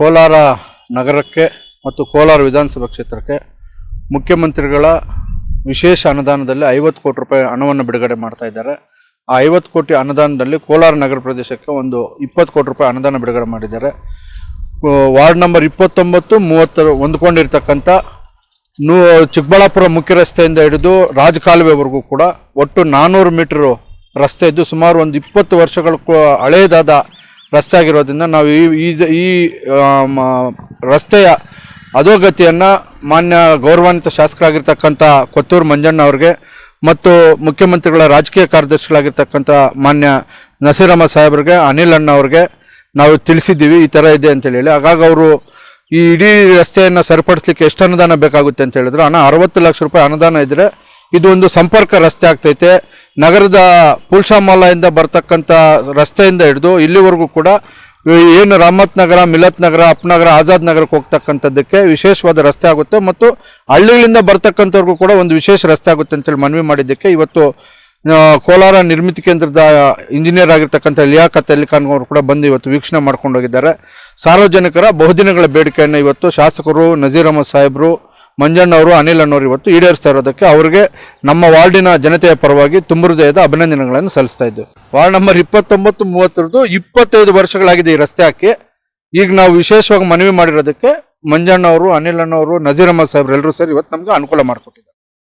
ಕೋಲಾರ ನಗರಕ್ಕೆ ಮತ್ತು ಕೋಲಾರ ವಿಧಾನಸಭಾ ಕ್ಷೇತ್ರಕ್ಕೆ ಮುಖ್ಯಮಂತ್ರಿಗಳ ವಿಶೇಷ ಅನುದಾನದಲ್ಲಿ ಐವತ್ತು ಕೋಟಿ ರೂಪಾಯಿ ಹಣವನ್ನು ಬಿಡುಗಡೆ ಮಾಡ್ತಾ ಆ ಐವತ್ತು ಕೋಟಿ ಅನುದಾನದಲ್ಲಿ ಕೋಲಾರ ನಗರ ಪ್ರದೇಶಕ್ಕೆ ಒಂದು ಇಪ್ಪತ್ತು ಕೋಟಿ ರೂಪಾಯಿ ಅನುದಾನ ಬಿಡುಗಡೆ ಮಾಡಿದ್ದಾರೆ. ವಾರ್ಡ್ ನಂಬರ್ ಇಪ್ಪತ್ತೊಂಬತ್ತು ಮೂವತ್ತರ ಹೊಂದ್ಕೊಂಡಿರ್ತಕ್ಕಂಥ ನೂ, ಚಿಕ್ಕಬಳ್ಳಾಪುರ ಮುಖ್ಯ ರಸ್ತೆಯಿಂದ ಹಿಡಿದು ರಾಜಕಾಲುವೆವರೆಗೂ ಕೂಡ ಒಟ್ಟು ನಾನ್ನೂರು ಮೀಟರು ರಸ್ತೆ ಇದ್ದು ಸುಮಾರು ಒಂದು ಇಪ್ಪತ್ತು ವರ್ಷಗಳ ಹಳೆಯದಾದ ರಸ್ತೆ ಆಗಿರೋದ್ರಿಂದ ನಾವು ಈ, ಈ- ರಸ್ತೆಯ ಅಧೋಗತಿಯನ್ನು ಮಾನ್ಯ ಗೌರವಾನ್ವಿತ ಶಾಸಕರಾಗಿರ್ತಕ್ಕಂಥ ಕೊತ್ತೂರು ಮಂಜಣ್ಣ ಅವ್ರಿಗೆ ಮತ್ತು ಮುಖ್ಯಮಂತ್ರಿಗಳ ರಾಜಕೀಯ ಕಾರ್ಯದರ್ಶಿಗಳಾಗಿರ್ತಕ್ಕಂಥ ಮಾನ್ಯ ನಸೀರಮ್ಮ ಸಾಹೇಬ್ರಿಗೆ, ಅನಿಲ್ ಅಣ್ಣ ಅವ್ರಿಗೆ ನಾವು ತಿಳಿಸಿದ್ದೀವಿ, ಈ ಥರ ಇದೆ ಅಂತೇಳಿ ಹಾಗಾಗಿ ಅವರು ಈ ಇಡೀ ರಸ್ತೆಯನ್ನು ಸರಿಪಡಿಸ್ಲಿಕ್ಕೆ ಎಷ್ಟು ಅನುದಾನ ಬೇಕಾಗುತ್ತೆ ಅಂತ ಹೇಳಿದ್ರು. ಹಣ ಅರವತ್ತು ಲಕ್ಷ ರೂಪಾಯಿ ಅನುದಾನ ಇದ್ದರೆ ಇದು ಒಂದು ಸಂಪರ್ಕ ರಸ್ತೆ ಆಗ್ತೈತೆ. ನಗರದ ಪುಲ್ಶಾಮಾಲೆಯಿಂದ ಬರ್ತಕ್ಕಂಥ ರಸ್ತೆಯಿಂದ ಹಿಡಿದು ಇಲ್ಲಿವರೆಗೂ ಕೂಡ ಏನು ರಾಮತ್ ನಗರ, ಮಿಲತ್ ನಗರ ಅಪ್ನಗರ ಆಜಾದ್ ನಗರಕ್ಕೆ ಹೋಗ್ತಕ್ಕಂಥದ್ದಕ್ಕೆ ವಿಶೇಷವಾದ ರಸ್ತೆ ಆಗುತ್ತೆ ಮತ್ತು ಹಳ್ಳಿಗಳಿಂದ ಬರ್ತಕ್ಕಂಥವ್ರಿಗೂ ಕೂಡ ಒಂದು ವಿಶೇಷ ರಸ್ತೆ ಆಗುತ್ತೆ ಅಂತೇಳಿ ಮನವಿ ಮಾಡಿದ್ದಕ್ಕೆ ಇವತ್ತು ಕೋಲಾರ ನಿರ್ಮಿತಿ ಕೇಂದ್ರದ ಇಂಜಿನಿಯರ್ ಆಗಿರ್ತಕ್ಕಂಥ ಲಿಯಾಕತ್ ಅಲಿ ಅವರು ಕೂಡ ಬಂದು ಇವತ್ತು ವೀಕ್ಷಣೆ ಮಾಡ್ಕೊಂಡು ಹೋಗಿದ್ದಾರೆ. ಸಾರ್ವಜನಿಕರ ಬಹುದಿನಗಳ ಬೇಡಿಕೆಯನ್ನು ಇವತ್ತು ಶಾಸಕರು, ನಜೀರ್ ಅಹಮದ್ ಸಾಹೇಬರು ಮಂಜಣ್ಣ ಅವರು ಅನಿಲ್ ಅಣ್ಣವರು ಇವತ್ತು ಈಡೇರಿಸ್ತಾ ಇರೋದಕ್ಕೆ ಅವರಿಗೆ ನಮ್ಮ ವಾರ್ಡಿನ ಜನತೆಯ ಪರವಾಗಿ ತುಂಬ ಹೃದಯದ ಅಭಿನಂದನೆಗಳನ್ನು ಸಲ್ಲಿಸ್ತಾ ಇದ್ದೇವೆ. ವಾರ್ಡ್ ನಂಬರ್ ಇಪ್ಪತ್ತೊಂಬತ್ತು, ಮೂವತ್ತರದ್ದು ಇಪ್ಪತ್ತೈದು ವರ್ಷಗಳಾಗಿದೆ ಈ ರಸ್ತೆ ಹಾಕಿ. ಈಗ ನಾವು ವಿಶೇಷವಾಗಿ ಮನವಿ ಮಾಡಿರೋದಕ್ಕೆ ಮಂಜಣ್ಣ ಅವರು ಅನಿಲ್ ಅಣ್ಣವರು ನಜೀರ್ ಅಹಮದ್ ಸಾಹೇಬ್ರು ಎಲ್ಲರೂ ಸೇರಿ ಇವತ್ತು ನಮ್ಗೆ ಅನುಕೂಲ ಮಾಡಿಕೊಟ್ಟಿದ್ದಾರೆ.